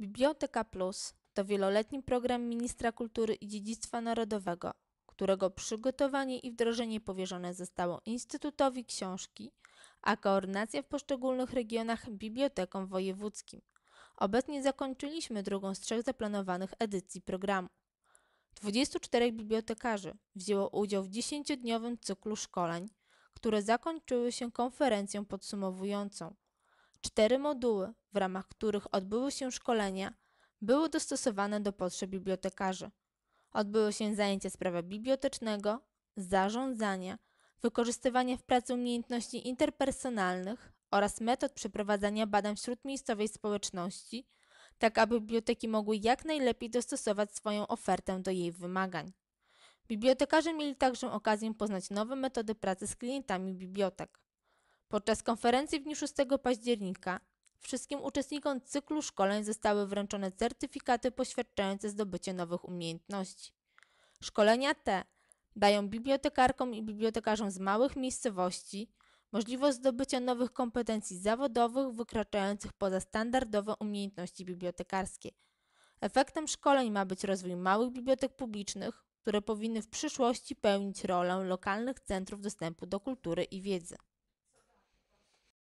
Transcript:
Biblioteka Plus to wieloletni program Ministra Kultury i Dziedzictwa Narodowego, którego przygotowanie i wdrożenie powierzone zostało Instytutowi Książki, a koordynacja w poszczególnych regionach bibliotekom wojewódzkim. Obecnie zakończyliśmy drugą z trzech zaplanowanych edycji programu. 24 bibliotekarzy wzięło udział w 10-dniowym cyklu szkoleń, które zakończyły się konferencją podsumowującą. Cztery moduły, w ramach których odbyły się szkolenia, były dostosowane do potrzeb bibliotekarzy. Odbyły się zajęcia z prawa bibliotecznego, zarządzania, wykorzystywania w pracy umiejętności interpersonalnych oraz metod przeprowadzania badań wśród miejscowej społeczności, tak aby biblioteki mogły jak najlepiej dostosować swoją ofertę do jej wymagań. Bibliotekarze mieli także okazję poznać nowe metody pracy z klientami bibliotek. Podczas konferencji w dniu 6 października wszystkim uczestnikom cyklu szkoleń zostały wręczone certyfikaty poświadczające zdobycie nowych umiejętności. Szkolenia te dają bibliotekarkom i bibliotekarzom z małych miejscowości możliwość zdobycia nowych kompetencji zawodowych wykraczających poza standardowe umiejętności bibliotekarskie. Efektem szkoleń ma być rozwój małych bibliotek publicznych, które powinny w przyszłości pełnić rolę lokalnych centrów dostępu do kultury i wiedzy.